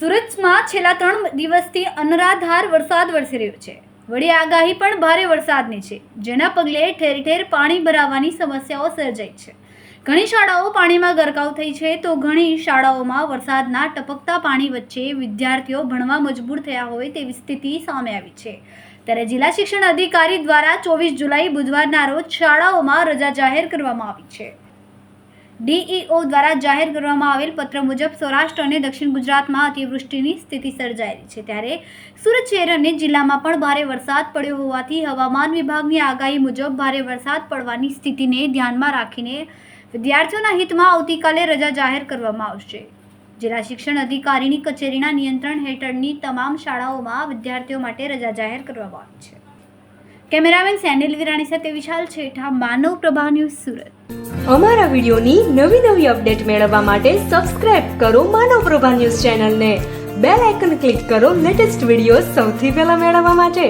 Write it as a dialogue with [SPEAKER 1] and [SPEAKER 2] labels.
[SPEAKER 1] સુરતમાં છેલ્લા ત્રણ દિવસથી અનરાધાર વરસાદ વરસી રહ્યો છે. વળી આગાહી પણ ભારે વરસાદની છે, જેના પગલે ઠેર ઠેર પાણી ભરાવાની સમસ્યાઓ સર્જાઈ છે. ઘણી શાળાઓ પાણીમાં ગરકાવ થઈ છે તો ઘણી શાળાઓમાં વરસાદના ટપકતા પાણી વચ્ચે વિદ્યાર્થીઓ ભણવા મજબૂર થયા હોય તેવી સ્થિતિ સામે આવી છે. ત્યારે જિલ્લા શિક્ષણ અધિકારી દ્વારા ચોવીસ જુલાઈ બુધવારના રોજ શાળાઓમાં રજા જાહેર કરવામાં આવી છે. ડીઈઓ દ્વારા જાહેર કરવામાં આવેલ પત્ર મુજબ સૌરાષ્ટ્ર અને દક્ષિણ ગુજરાતમાં અતિવૃષ્ટિની સ્થિતિ સર્જાયેલી છે. ત્યારે સુરત શહેર અને જિલ્લામાં પણ ભારે વરસાદ પડ્યો હોવાથી હવામાન વિભાગની આગાહી મુજબ ભારે વરસાદ પડવાની સ્થિતિને ધ્યાનમાં રાખીને વિદ્યાર્થીઓના હિતમાં આવતીકાલે રજા જાહેર કરવામાં આવશે. જિલ્લા શિક્ષણ અધિકારીની કચેરીના નિયંત્રણ હેઠળની તમામ શાળાઓમાં વિદ્યાર્થીઓ માટે રજા જાહેર કરવામાં આવી છે. કેમેરામેન સેનિલ વિરાણી સાથે વિશાલ છેઠા, માનવ પ્રભા ન્યૂઝ સુરત.
[SPEAKER 2] અમારા વિડીયોની નવી નવી અપડેટ મેળવવા માટે સબસ્ક્રાઇબ કરો માનવ પ્રભા ન્યૂઝ ચેનલને. બેલ આઇકન ક્લિક કરો લેટેસ્ટ વીડિયો સૌથી પહેલા મેળવવા માટે.